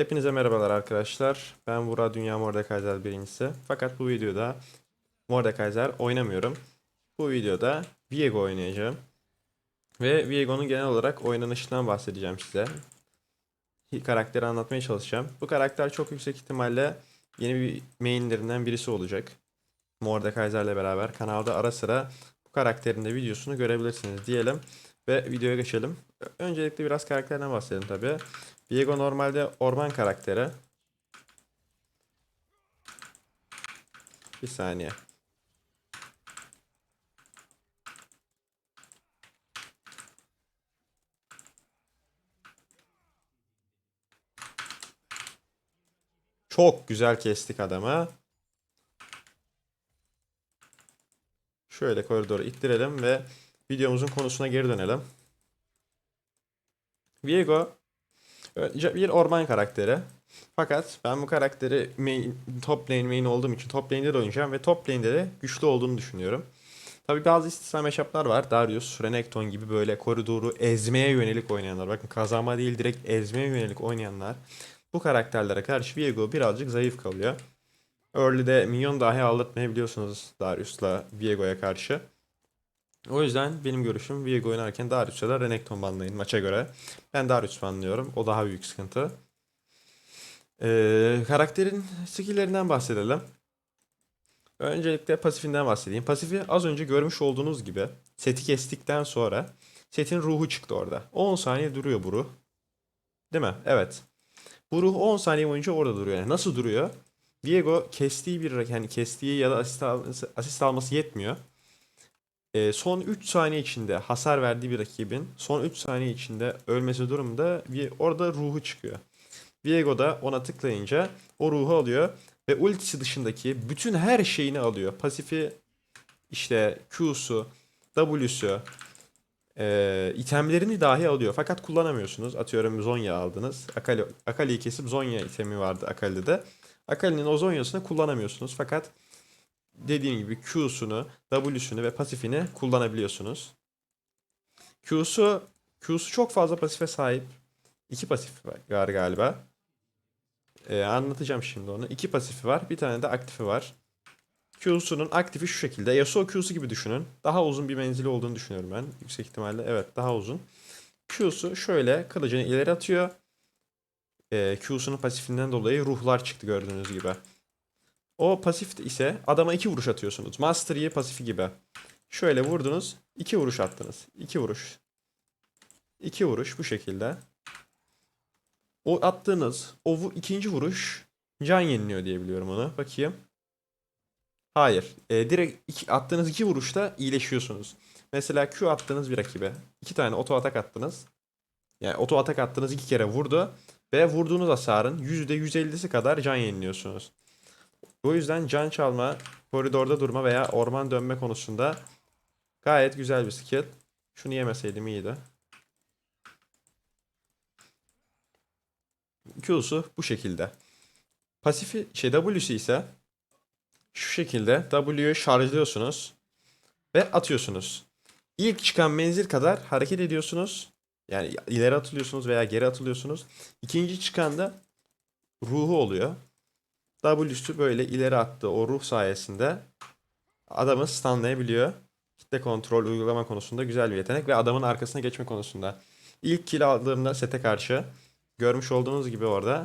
Hepinize merhabalar arkadaşlar. Ben Vural Dünya Mordekaiser birincisi. Fakat bu videoda Mordekaiser oynamıyorum. Bu videoda Viego oynayacağım. Ve Viego'nun genel olarak oynanışından bahsedeceğim size. Karakteri anlatmaya çalışacağım. Bu karakter çok yüksek ihtimalle yeni bir mainlerinden birisi olacak. Mordekaiser'le beraber kanalda ara sıra bu karakterin de videosunu görebilirsiniz diyelim. Ve videoya geçelim. Öncelikle biraz karakterden bahsedelim tabii. Viego normalde orman karakteri. Bir saniye. Çok güzel kestik adamı. Şöyle koridoru ittirelim ve videomuzun konusuna geri dönelim. Viego bir orman karakteri. Fakat ben bu karakteri main, top lane main olduğum için top lane'de de oynayacağım ve top lane'de de güçlü olduğunu düşünüyorum. Tabi bazı istisna matchup'lar var. Darius, Renekton gibi böyle koridoru ezmeye yönelik oynayanlar. Bakın kazanma değil direkt ezmeye yönelik oynayanlar. Bu karakterlere karşı Viego birazcık zayıf kalıyor. Early'de minyon dahi aldırtmayabiliyorsunuz Darius'la Viego'ya karşı. O yüzden benim görüşüm Viego oynarken Darius'a da Renekton banlayın maça göre. Ben Darius banlıyorum. O daha büyük sıkıntı. Ee, karakterin skill'lerinden bahsedelim. Öncelikle pasifinden bahsedeyim. Pasifi az önce görmüş olduğunuz gibi seti kestikten sonra setin ruhu çıktı orada. 10 saniye duruyor bu ruh. Değil mi? Evet. Bu ruh 10 saniye boyunca orada duruyor. Yani nasıl duruyor? Viego kestiği bir yani kestiği ya da asist alması, asist alması yetmiyor. Ee, son 3 saniye içinde hasar verdiği bir rakibin son 3 saniye içinde ölmesi durumunda bir orada ruhu çıkıyor. Viego da ona tıklayınca o ruhu alıyor ve ultisi dışındaki bütün her şeyini alıyor. Pasifi işte Q'su, W'su, e, itemlerini dahi alıyor. Fakat kullanamıyorsunuz. Atıyorum Zonya aldınız. Akali, Akali'yi kesip Zonya itemi vardı Akali'de. Akali'nin o Zonya'sını kullanamıyorsunuz. Fakat dediğim gibi Q'sunu, W'sunu ve pasifini kullanabiliyorsunuz. Q'su Q'su çok fazla pasife sahip. İki pasif var galiba. Ee, anlatacağım şimdi onu. İki pasifi var. Bir tane de aktifi var. Q'sunun aktifi şu şekilde. Yasuo Q'su gibi düşünün. Daha uzun bir menzili olduğunu düşünüyorum ben. Yüksek ihtimalle evet daha uzun. Q'su şöyle kılıcını ileri atıyor. Ee, Q'sunun pasifinden dolayı ruhlar çıktı gördüğünüz gibi. O pasif ise adama iki vuruş atıyorsunuz. Master Yi pasifi gibi. Şöyle vurdunuz. iki vuruş attınız. İki vuruş. İki vuruş bu şekilde. O attığınız o vu- ikinci vuruş can yeniliyor diye biliyorum onu. Bakayım. Hayır. E, direkt iki, attığınız iki vuruşta iyileşiyorsunuz. Mesela Q attığınız bir rakibe. iki tane oto atak attınız. Yani oto atak attığınız iki kere vurdu. Ve vurduğunuz hasarın %150'si kadar can yeniliyorsunuz. Bu yüzden can çalma, koridorda durma veya orman dönme konusunda gayet güzel bir skill. Şunu yemeseydim iyiydi. Q'su bu şekilde. Pasifi şey W'si ise şu şekilde W'yu şarjlıyorsunuz ve atıyorsunuz. İlk çıkan menzil kadar hareket ediyorsunuz. Yani ileri atılıyorsunuz veya geri atılıyorsunuz. İkinci çıkan da ruhu oluyor. W'su böyle ileri attığı o ruh sayesinde adamı stunlayabiliyor. Kitle kontrol uygulama konusunda güzel bir yetenek ve adamın arkasına geçme konusunda. İlk kill aldığımda sete karşı görmüş olduğunuz gibi orada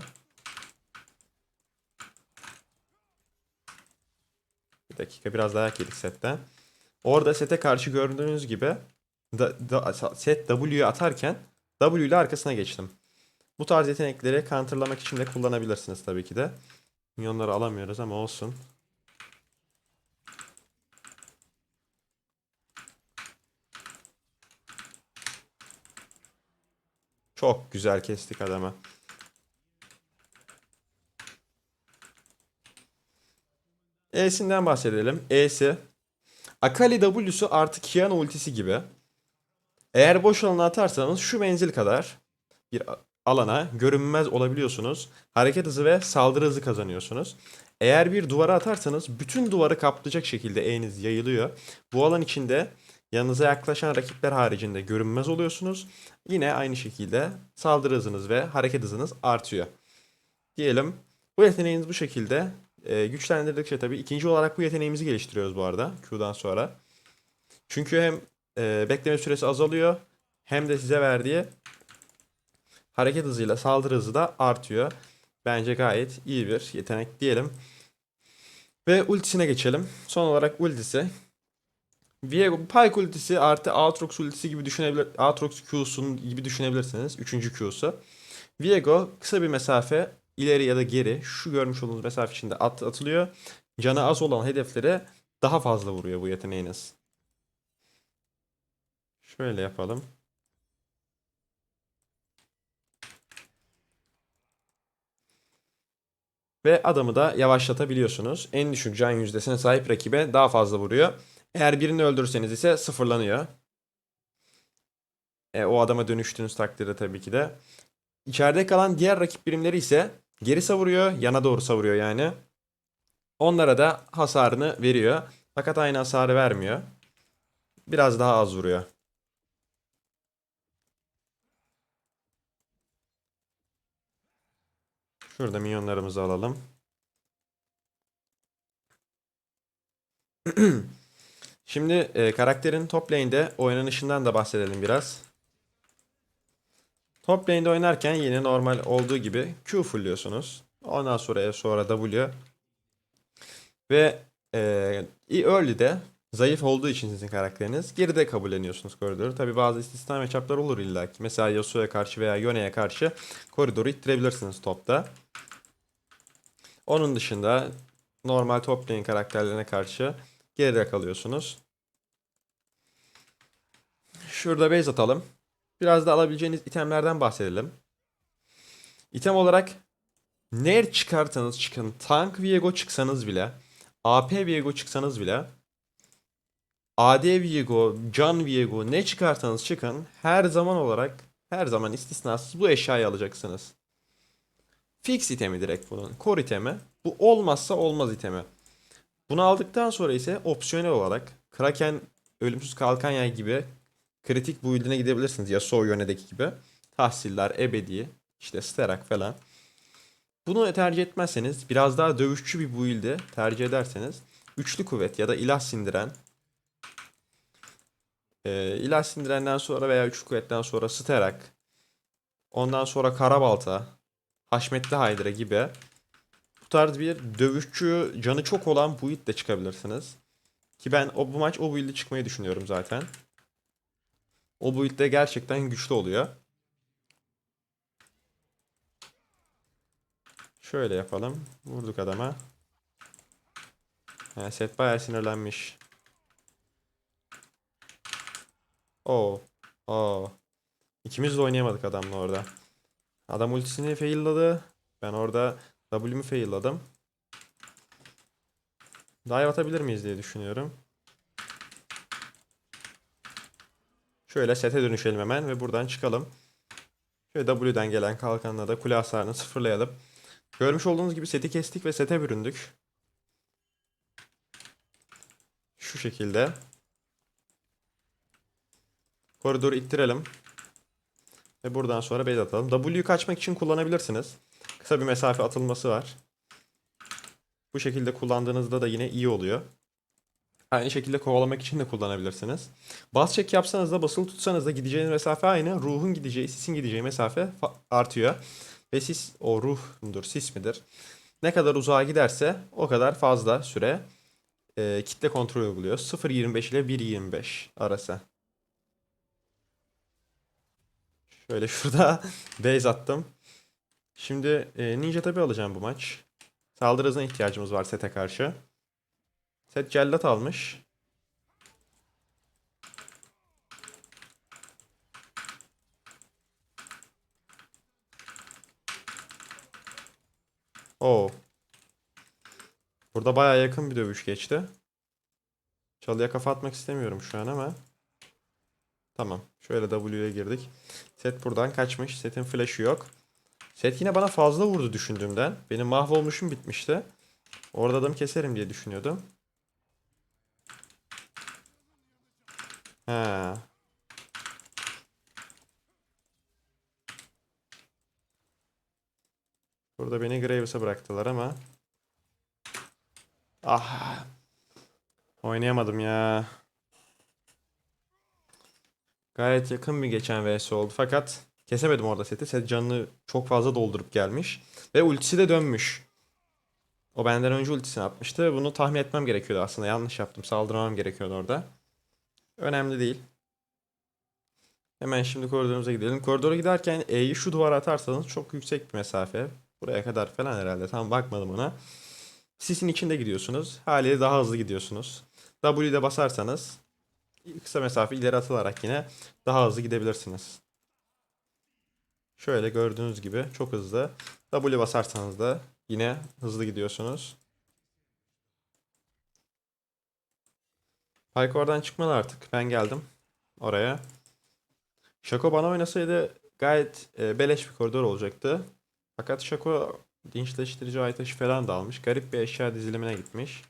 bir dakika biraz daha yedik setten. Orada sete karşı gördüğünüz gibi da, da, set W'yu atarken W ile arkasına geçtim. Bu tarz yetenekleri counterlamak için de kullanabilirsiniz tabii ki de. Milyonları alamıyoruz ama olsun. Çok güzel kestik adamı. E'sinden bahsedelim. E'si Akali W'su artık Kiana ultisi gibi. Eğer boş alana atarsanız şu menzil kadar bir alana görünmez olabiliyorsunuz. Hareket hızı ve saldırı hızı kazanıyorsunuz. Eğer bir duvara atarsanız bütün duvarı kaplayacak şekilde E'niz yayılıyor. Bu alan içinde yanınıza yaklaşan rakipler haricinde görünmez oluyorsunuz. Yine aynı şekilde saldırı hızınız ve hareket hızınız artıyor. Diyelim bu yeteneğiniz bu şekilde. Ee, güçlendirdikçe tabii ikinci olarak bu yeteneğimizi geliştiriyoruz bu arada Q'dan sonra. Çünkü hem e, bekleme süresi azalıyor hem de size verdiği hareket hızıyla saldırı hızı da artıyor. Bence gayet iyi bir yetenek diyelim. Ve ultisine geçelim. Son olarak ultisi. Viego Pyke ultisi artı Aatrox ultisi gibi düşünebilir. Aatrox Q'sun gibi düşünebilirsiniz. Üçüncü Q'su. Viego kısa bir mesafe ileri ya da geri şu görmüş olduğunuz mesafe içinde at, atılıyor. Canı az olan hedeflere daha fazla vuruyor bu yeteneğiniz. Şöyle yapalım. Ve adamı da yavaşlatabiliyorsunuz. En düşük can yüzdesine sahip rakibe daha fazla vuruyor. Eğer birini öldürürseniz ise sıfırlanıyor. E, o adama dönüştüğünüz takdirde tabii ki de. İçeride kalan diğer rakip birimleri ise geri savuruyor, yana doğru savuruyor yani. Onlara da hasarını veriyor. Fakat aynı hasarı vermiyor. Biraz daha az vuruyor. Şurada minyonlarımızı alalım. Şimdi e, karakterin top lane'de oynanışından da bahsedelim biraz. Top lane'de oynarken yine normal olduğu gibi Q fullüyorsunuz. Ondan sonra E sonra W. Ve e, early'de zayıf olduğu için sizin karakteriniz geride kabulleniyorsunuz koridoru. Tabi bazı istisna matchup'lar olur illa ki. Mesela Yasuo'ya karşı veya Yone'ye karşı koridoru ittirebilirsiniz topta. Onun dışında normal top lane karakterlerine karşı geride kalıyorsunuz. Şurada base atalım. Biraz da alabileceğiniz itemlerden bahsedelim. İtem olarak ne çıkartanız çıkın. Tank Viego çıksanız bile. AP Viego çıksanız bile. AD Viego, Can Viego ne çıkartanız çıkın. Her zaman olarak her zaman istisnasız bu eşyayı alacaksınız. Fix itemi direkt bunun. Core itemi. Bu olmazsa olmaz itemi. Bunu aldıktan sonra ise opsiyonel olarak Kraken Ölümsüz Kalkan Yay gibi kritik build'ine gidebilirsiniz. Yasuo yönedeki gibi. Tahsiller, Ebedi, işte Sterak falan. Bunu tercih etmezseniz biraz daha dövüşçü bir build'i tercih ederseniz üçlü kuvvet ya da ilah sindiren e, ilah sindirenden sonra veya üçlü kuvvetten sonra Sterak ondan sonra Karabalta Haşmetli Haydra gibi bu tarz bir dövüşçü canı çok olan build de çıkabilirsiniz. Ki ben o bu maç o build'e çıkmayı düşünüyorum zaten. O build'de gerçekten güçlü oluyor. Şöyle yapalım. Vurduk adama. Yani set bayağı sinirlenmiş. Oo. Oo. İkimiz de oynayamadık adamla orada. Adam ultisini failladı. Ben orada W'mi failladım. Dive atabilir miyiz diye düşünüyorum. Şöyle sete dönüşelim hemen ve buradan çıkalım. Şöyle W'den gelen kalkanla da kule hasarını sıfırlayalım. Görmüş olduğunuz gibi seti kestik ve sete büründük. Şu şekilde. Koridoru ittirelim. Ve buradan sonra base atalım. W'yu kaçmak için kullanabilirsiniz. Kısa bir mesafe atılması var. Bu şekilde kullandığınızda da yine iyi oluyor. Aynı şekilde kovalamak için de kullanabilirsiniz. Bas çek yapsanız da basılı tutsanız da gideceğiniz mesafe aynı. Ruhun gideceği, sisin gideceği mesafe artıyor. Ve sis o ruh mudur, sis midir? Ne kadar uzağa giderse o kadar fazla süre e, kitle kontrol uyguluyor. 0.25 ile 1.25 arası. Şöyle şurada base attım. Şimdi e, Ninja tabi alacağım bu maç. Saldırı hızına ihtiyacımız var sete karşı. Set cellat almış. Oo. Burada baya yakın bir dövüş geçti. Çalıya kafa atmak istemiyorum şu an ama. Tamam. Şöyle W'ye girdik. Set buradan kaçmış. Setin flash'ı yok. Set yine bana fazla vurdu düşündüğümden. Benim mahvolmuşum bitmişti. Orada adamı keserim diye düşünüyordum. Ha. Burada beni Graves'a bıraktılar ama. Ah. Oynayamadım ya. Gayet yakın bir geçen vs oldu fakat kesemedim orada seti. Set canını çok fazla doldurup gelmiş. Ve ultisi de dönmüş. O benden önce ultisini atmıştı. Bunu tahmin etmem gerekiyordu aslında. Yanlış yaptım. Saldırmam gerekiyordu orada. Önemli değil. Hemen şimdi koridorumuza gidelim. Koridora giderken E'yi şu duvara atarsanız çok yüksek bir mesafe. Buraya kadar falan herhalde. Tam bakmadım ona. Sisin içinde gidiyorsunuz. Haliyle daha hızlı gidiyorsunuz. W'de basarsanız kısa mesafe ileri atılarak yine daha hızlı gidebilirsiniz. Şöyle gördüğünüz gibi çok hızlı. W basarsanız da yine hızlı gidiyorsunuz. Pyke oradan çıkmalı artık. Ben geldim oraya. Şako bana oynasaydı gayet e, beleş bir koridor olacaktı. Fakat Şako dinçleştirici ay taşı falan da almış. Garip bir eşya dizilimine gitmiş.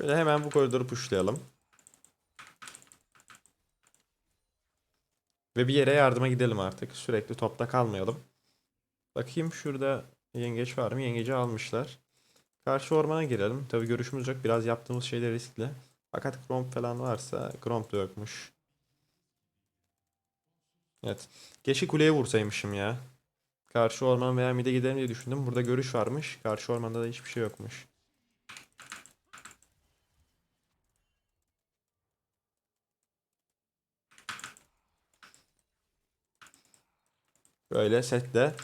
Şöyle hemen bu koridoru pushlayalım. Ve bir yere yardıma gidelim artık. Sürekli topta kalmayalım. Bakayım şurada yengeç var mı? Yengeci almışlar. Karşı ormana girelim. Tabi görüşümüz yok. Biraz yaptığımız şeyler riskli. Fakat Gromp falan varsa Gromp da yokmuş. Evet. Keşke kuleye vursaymışım ya. Karşı orman veya mide gidelim diye düşündüm. Burada görüş varmış. Karşı ormanda da hiçbir şey yokmuş. Böyle setle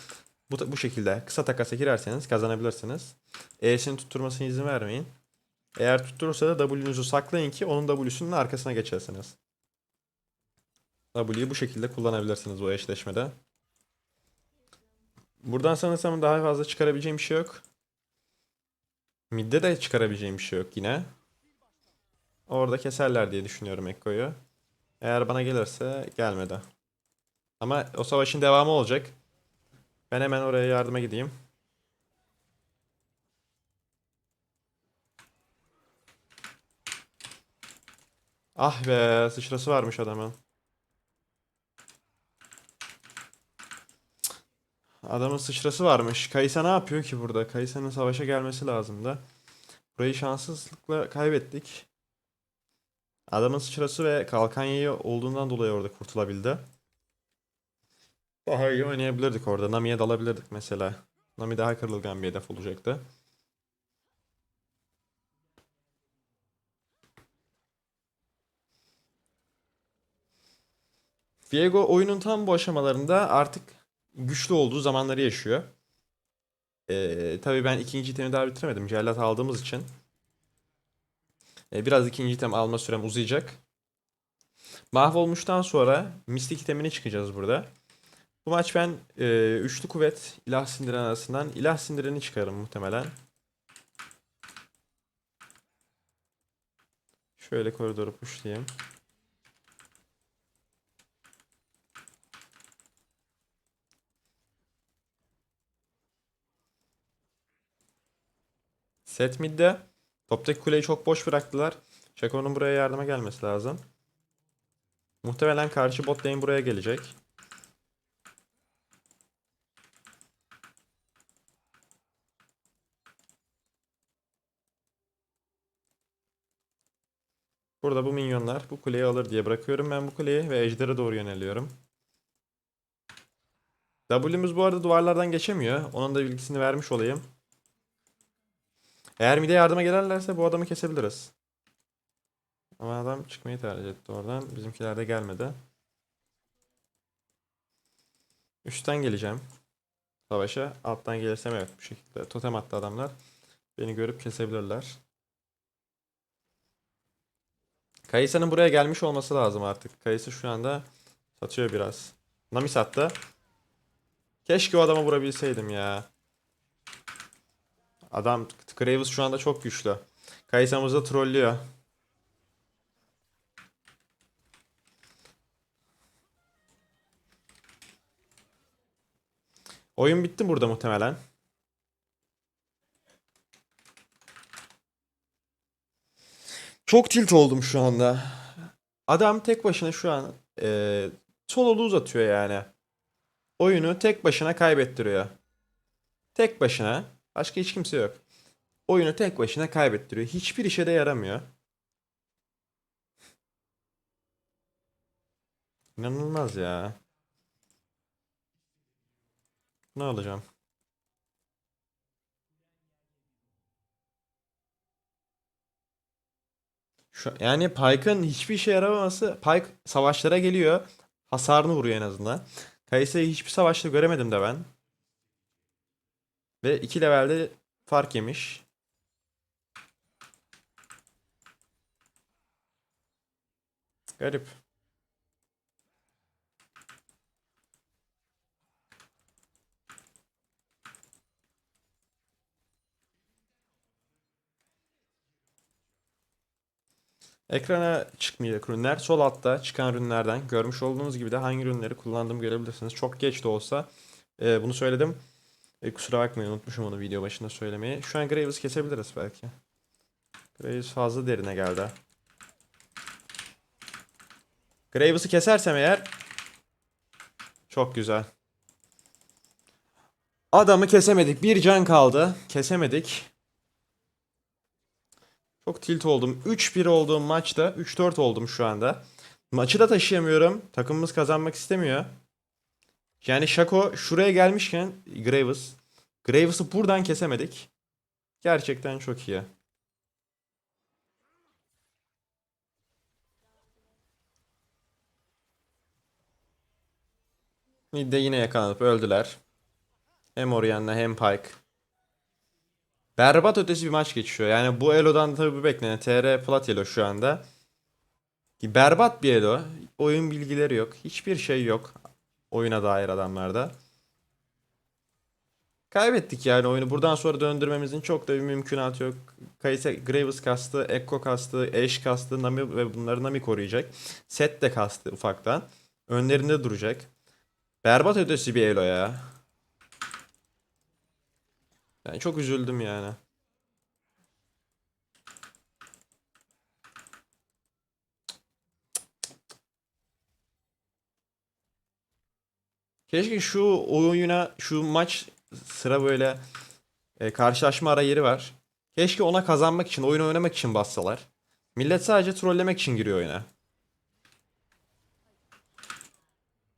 bu, bu şekilde kısa takasa girerseniz kazanabilirsiniz. E'sini tutturmasına izin vermeyin. Eğer tutturursa da W'nuzu saklayın ki onun W'sunun arkasına geçersiniz. W'yu bu şekilde kullanabilirsiniz bu eşleşmede. Buradan sanırsam daha fazla çıkarabileceğim bir şey yok. Mid'de de çıkarabileceğim bir şey yok yine. Orada keserler diye düşünüyorum Ekko'yu. Eğer bana gelirse gelmedi. Ama o savaşın devamı olacak. Ben hemen oraya yardıma gideyim. Ah be sıçrası varmış adamın. Adamın sıçrası varmış. Kaysa ne yapıyor ki burada? Kaysa'nın savaşa gelmesi lazımdı. Burayı şanssızlıkla kaybettik. Adamın sıçrası ve kalkan yayı olduğundan dolayı orada kurtulabildi. Daha iyi oynayabilirdik orada. Nami'ye dalabilirdik mesela. Nami daha kırılgan bir hedef olacaktı. Viego oyunun tam bu aşamalarında artık güçlü olduğu zamanları yaşıyor. Ee, tabii ben ikinci itemi daha bitiremedim. Cellat aldığımız için. Ee, biraz ikinci item alma sürem uzayacak. Mahvolmuştan sonra mistik itemine çıkacağız burada. Bu maç ben e, üçlü kuvvet ilah sindiren arasından ilah sindireni çıkarım muhtemelen. Şöyle koridoru pushlayayım. Set midde. Toptaki kuleyi çok boş bıraktılar. Shaco'nun buraya yardıma gelmesi lazım. Muhtemelen karşı bot lane buraya gelecek. Burada bu minyonlar bu kuleyi alır diye bırakıyorum ben bu kuleyi ve ejdere doğru yöneliyorum. W'muz bu arada duvarlardan geçemiyor. Onun da bilgisini vermiş olayım. Eğer mide yardıma gelirlerse bu adamı kesebiliriz. Ama adam çıkmayı tercih etti oradan. Bizimkiler de gelmedi. Üstten geleceğim. Savaşa. Alttan gelirsem evet bu şekilde. Totem attı adamlar. Beni görüp kesebilirler. Kayısa'nın buraya gelmiş olması lazım artık. Kayısı şu anda satıyor biraz. Nami sattı. Keşke o adama vurabilseydim ya. Adam Graves şu anda çok güçlü. Kayısa'mız da trollüyor. Oyun bitti burada muhtemelen. Çok tilt oldum şu anda. Adam tek başına şu an e, sololu uzatıyor yani. Oyunu tek başına kaybettiriyor. Tek başına. Başka hiç kimse yok. Oyunu tek başına kaybettiriyor. Hiçbir işe de yaramıyor. İnanılmaz ya. Ne alacağım? Şu, yani Pyke'ın hiçbir işe yaramaması Pyke savaşlara geliyor. Hasarını vuruyor en azından. Kayse'yi hiçbir savaşta göremedim de ben. Ve 2 levelde fark yemiş. Garip. Ekrana çıkmayacak ürünler. Sol altta çıkan ürünlerden görmüş olduğunuz gibi de hangi ürünleri kullandığımı görebilirsiniz. Çok geç de olsa e, bunu söyledim. E, kusura bakmayın unutmuşum onu video başında söylemeyi. Şu an Graves'ı kesebiliriz belki. Graves fazla derine geldi. Graves'ı kesersem eğer çok güzel. Adamı kesemedik. Bir can kaldı. Kesemedik. Çok tilt oldum. 3-1 olduğum maçta 3-4 oldum şu anda. Maçı da taşıyamıyorum. Takımımız kazanmak istemiyor. Yani Şako şuraya gelmişken Graves. Graves'ı buradan kesemedik. Gerçekten çok iyi. Mid'de yine yakalanıp öldüler. Hem Orianna hem Pyke. Berbat ötesi bir maç geçiyor. Yani bu Elo'dan tabii beklenen. TR Plat Elo şu anda. Berbat bir Elo. Oyun bilgileri yok. Hiçbir şey yok. Oyuna dair adamlarda. Kaybettik yani oyunu. Buradan sonra döndürmemizin çok da bir mümkünatı yok. Kayse Graves kastı, Ekko kastı, Ashe kastı, Nami ve bunları Nami koruyacak. Set de kastı ufaktan. Önlerinde duracak. Berbat ötesi bir Elo ya. Ben çok üzüldüm yani. Keşke şu oyuna, şu maç sıra böyle e, karşılaşma ara yeri var. Keşke ona kazanmak için, oyun oynamak için bassalar. Millet sadece trollemek için giriyor oyuna.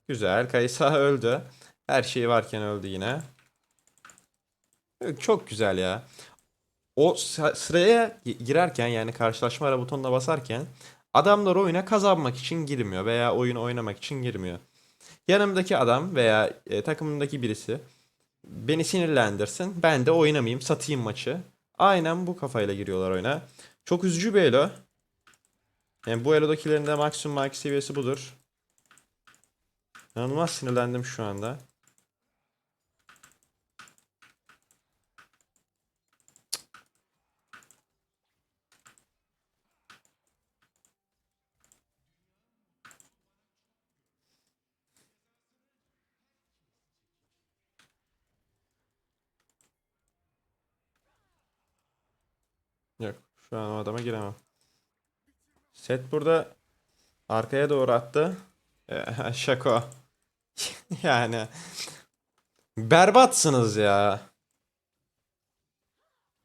Güzel. Kaysa öldü. Her şey varken öldü yine. Çok güzel ya. O sı- sıraya gi- girerken yani karşılaşma ara butonuna basarken adamlar oyuna kazanmak için girmiyor veya oyun oynamak için girmiyor. Yanımdaki adam veya e, takımımdaki birisi beni sinirlendirsin. Ben de oynamayayım, satayım maçı. Aynen bu kafayla giriyorlar oyuna. Çok üzücü bir elo. Yani bu elodakilerin de maksimum max seviyesi budur. İnanılmaz sinirlendim şu anda. Yok. Şu an o adama giremem. Set burada arkaya doğru attı. Ee, Şako. Yani berbatsınız ya.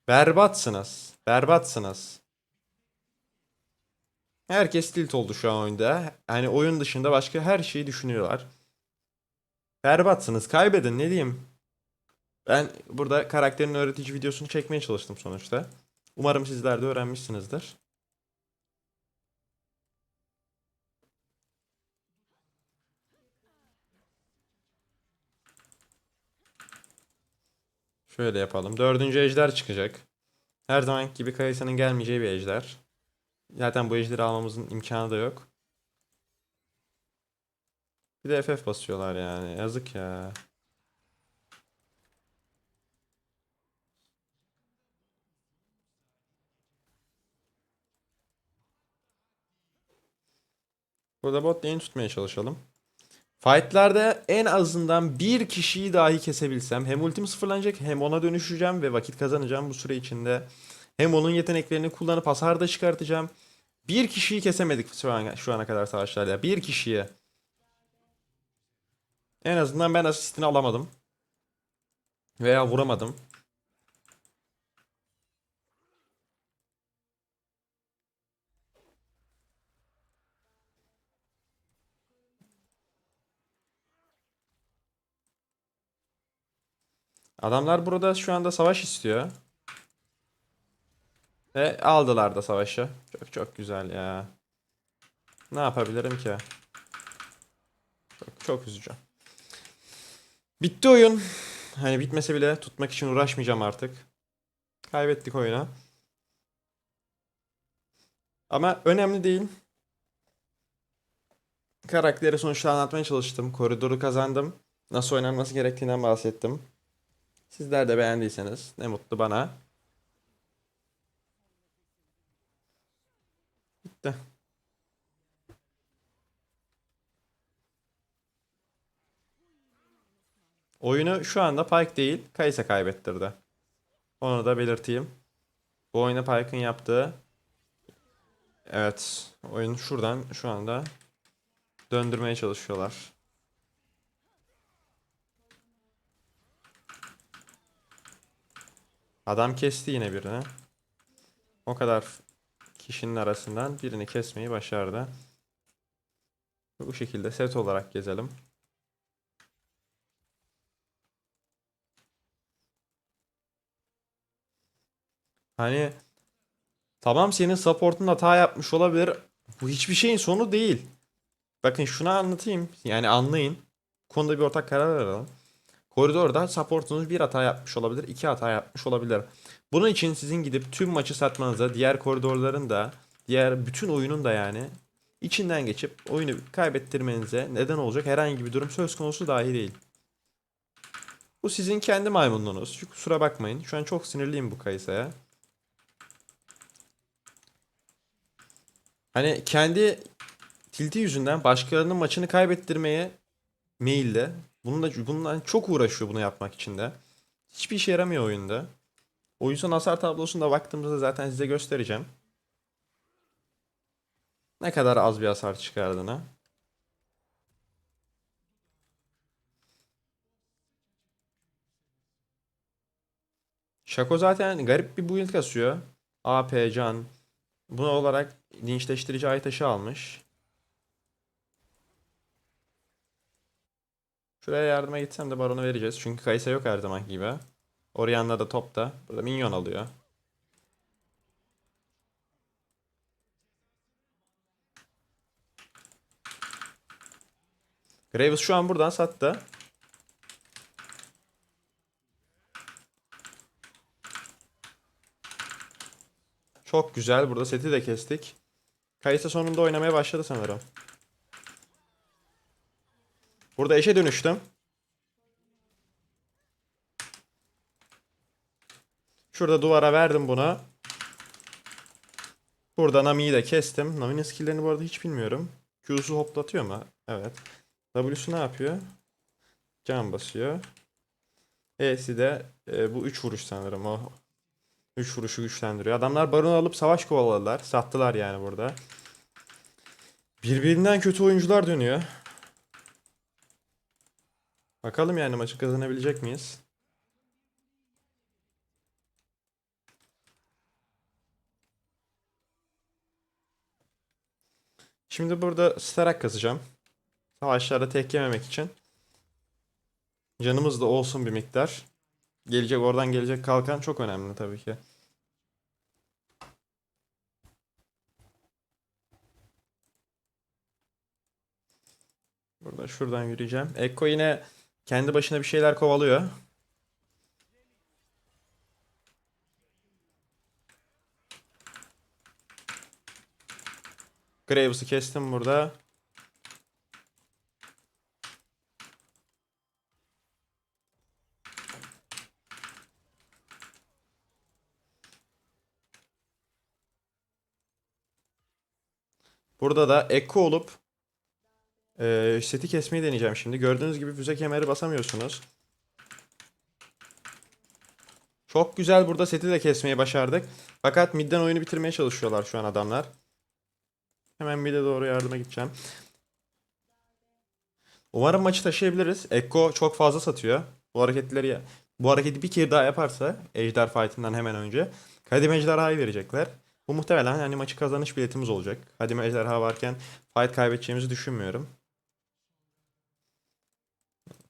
Berbatsınız. Berbatsınız. Herkes tilt oldu şu an oyunda. Hani oyun dışında başka her şeyi düşünüyorlar. Berbatsınız. Kaybedin ne diyeyim. Ben burada karakterin öğretici videosunu çekmeye çalıştım sonuçta. Umarım sizler de öğrenmişsinizdir. Şöyle yapalım. Dördüncü ejder çıkacak. Her zamanki gibi Kayısa'nın gelmeyeceği bir ejder. Zaten bu ejderi almamızın imkanı da yok. Bir de FF basıyorlar yani. Yazık ya. Burada bot lane tutmaya çalışalım. Fight'larda en azından bir kişiyi dahi kesebilsem hem ultim sıfırlanacak hem ona dönüşeceğim ve vakit kazanacağım bu süre içinde. Hem onun yeteneklerini kullanıp hasar da çıkartacağım. Bir kişiyi kesemedik şu an şu ana kadar savaşlarda. Bir kişiyi. En azından ben asistini alamadım. Veya vuramadım. Adamlar burada şu anda savaş istiyor. Ve aldılar da savaşı. Çok çok güzel ya. Ne yapabilirim ki? Çok, çok üzücü. Bitti oyun. Hani bitmese bile tutmak için uğraşmayacağım artık. Kaybettik oyunu. Ama önemli değil. Karakteri sonuçta anlatmaya çalıştım. Koridoru kazandım. Nasıl oynanması gerektiğinden bahsettim. Sizler de beğendiyseniz ne mutlu bana. Bitti. Oyunu şu anda Pyke değil, Kaysa kaybettirdi. Onu da belirteyim. Bu oyunu Pyke'ın yaptığı Evet, oyun şuradan şu anda döndürmeye çalışıyorlar. Adam kesti yine birini. O kadar kişinin arasından birini kesmeyi başardı. Bu şekilde set olarak gezelim. Hani tamam senin support'un hata yapmış olabilir. Bu hiçbir şeyin sonu değil. Bakın şunu anlatayım. Yani anlayın. Bu konuda bir ortak karar verelim. Koridorda supportunuz bir hata yapmış olabilir, iki hata yapmış olabilir. Bunun için sizin gidip tüm maçı satmanıza, diğer koridorların da, diğer bütün oyunun da yani içinden geçip oyunu kaybettirmenize neden olacak herhangi bir durum söz konusu dahi değil. Bu sizin kendi maymunluğunuz. Şu kusura bakmayın. Şu an çok sinirliyim bu Kayısa'ya. Hani kendi tilti yüzünden başkalarının maçını kaybettirmeye meyilli. Bununla, bundan çok uğraşıyor bunu yapmak için de. Hiçbir işe yaramıyor oyunda. O yüzden hasar tablosunda baktığımızda zaten size göstereceğim. Ne kadar az bir hasar çıkardığını. Şako zaten garip bir build kasıyor. AP, can. Buna olarak dinçleştirici ay taşı almış. Şuraya yardıma gitsem de baronu vereceğiz. Çünkü Kaysa yok her zaman gibi. Orianna da topta. Burada minyon alıyor. Graves şu an buradan sattı. Çok güzel. Burada seti de kestik. Kaysa sonunda oynamaya başladı sanırım. Burada eşe dönüştüm. Şurada duvara verdim buna. Burada Nami'yi de kestim. Nami'nin skill'lerini bu arada hiç bilmiyorum. Q'su hoplatıyor mu? Evet. W'su ne yapıyor? Can basıyor. E'si de e, bu 3 vuruş sanırım o. 3 vuruşu güçlendiriyor. Adamlar baronu alıp savaş kovaladılar. Sattılar yani burada. Birbirinden kötü oyuncular dönüyor. Bakalım yani maçı kazanabilecek miyiz? Şimdi burada starak kazacağım. Savaşlarda tek yememek için. Canımız da olsun bir miktar. Gelecek oradan gelecek kalkan çok önemli tabii ki. Burada şuradan yürüyeceğim. Ekko yine kendi başına bir şeyler kovalıyor. Graves'ı kestim burada. Burada da Ekko olup ee, seti kesmeyi deneyeceğim şimdi. Gördüğünüz gibi füze kemeri basamıyorsunuz. Çok güzel burada seti de kesmeyi başardık. Fakat midden oyunu bitirmeye çalışıyorlar şu an adamlar. Hemen mid'e doğru yardıma gideceğim. Umarım maçı taşıyabiliriz. Ekko çok fazla satıyor. Bu hareketleri bu hareketi bir kere daha yaparsa Ejder Fight'ından hemen önce Kadim Ejderha'yı verecekler. Bu muhtemelen hani maçı kazanış biletimiz olacak. Kadim Ejderha varken fight kaybedeceğimizi düşünmüyorum.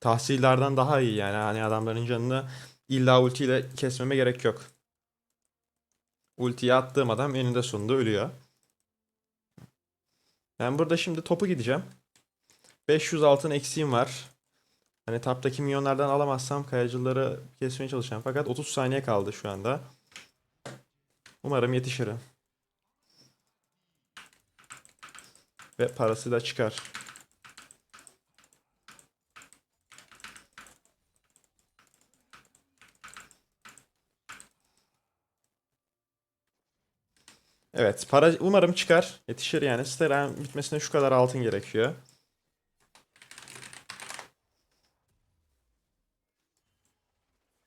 Tahsillerden daha iyi yani. Hani adamların canını illa ultiyle kesmeme gerek yok. Ultiyi attığım adam eninde sonunda ölüyor. Ben burada şimdi topu gideceğim. 500 altın eksiğim var. Hani taptaki milyonlardan alamazsam kayacıları kesmeye çalışacağım. Fakat 30 saniye kaldı şu anda. Umarım yetişirim. Ve parası da çıkar. Evet, para umarım çıkar. Yetişir yani. Steren bitmesine şu kadar altın gerekiyor.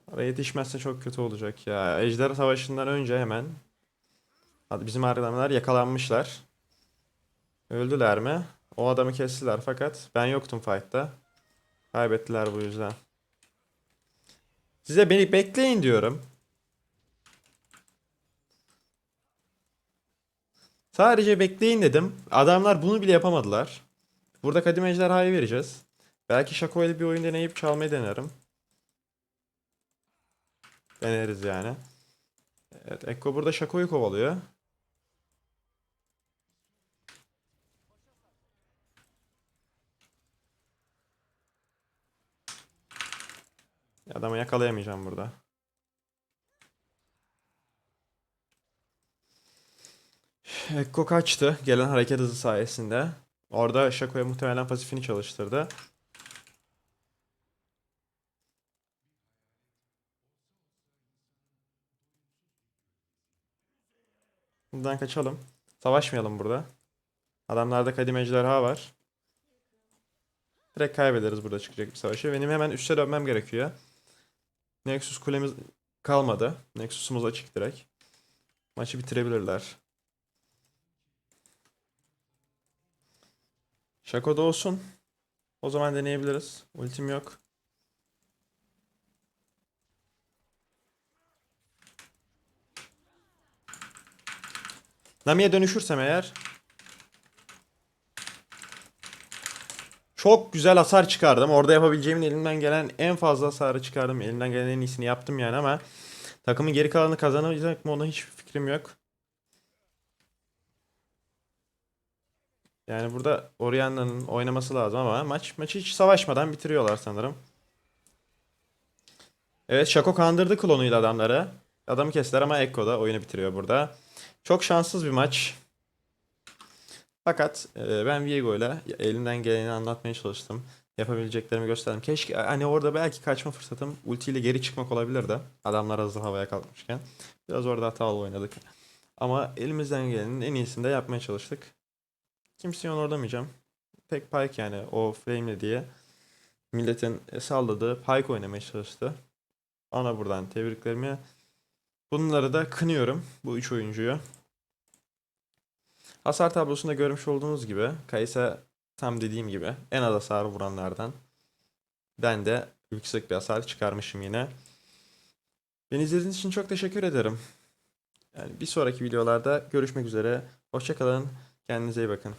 Para yetişmezse çok kötü olacak ya. Ejder Savaşı'ndan önce hemen. Hadi bizim adamlar yakalanmışlar. Öldüler mi? O adamı kestiler fakat ben yoktum fight'ta. Kaybettiler bu yüzden. Size beni bekleyin diyorum. Sadece bekleyin dedim. Adamlar bunu bile yapamadılar. Burada Kadim Ejderha'yı vereceğiz. Belki Shaco ile bir oyun deneyip çalmayı denerim. Deneriz yani. Evet, Ekko burada Shaco'yu kovalıyor. Adamı yakalayamayacağım burada. Ekko kaçtı gelen hareket hızı sayesinde. Orada Shaco'ya muhtemelen pasifini çalıştırdı. Buradan kaçalım. Savaşmayalım burada. Adamlarda kadim ejderha var. Direkt kaybederiz burada çıkacak bir savaşı. Benim hemen üste dönmem gerekiyor. Nexus kulemiz kalmadı. Nexus'umuz açık direkt. Maçı bitirebilirler. Shaco'da olsun. O zaman deneyebiliriz. Ultim yok. Nami'ye dönüşürsem eğer çok güzel hasar çıkardım. Orada yapabileceğimin elimden gelen en fazla hasarı çıkardım. Elimden gelen en iyisini yaptım yani ama takımın geri kalanını kazanabilecek mi ona hiç fikrim yok. Yani burada Orianna'nın oynaması lazım ama maç maçı hiç savaşmadan bitiriyorlar sanırım. Evet Shaco kandırdı klonuyla adamları. Adamı kestiler ama Ekko da oyunu bitiriyor burada. Çok şanssız bir maç. Fakat e, ben Viego ile elimden geleni anlatmaya çalıştım. Yapabileceklerimi gösterdim. Keşke hani orada belki kaçma fırsatım ultiyle geri çıkmak olabilirdi. Adamlar hızlı havaya kalkmışken. Biraz orada hatalı oynadık. Ama elimizden gelenin en iyisini de yapmaya çalıştık. Kimseyi onurlamayacağım. Tek Pyke yani o flame'le diye milletin salladığı Pyke oynamaya çalıştı. Ona buradan tebriklerimi. Bunları da kınıyorum bu üç oyuncuyu. Hasar tablosunda görmüş olduğunuz gibi Kaysa tam dediğim gibi en az hasar vuranlardan. Ben de yüksek bir hasar çıkarmışım yine. Beni izlediğiniz için çok teşekkür ederim. Yani bir sonraki videolarda görüşmek üzere. Hoşçakalın. Kendinize iyi bakın.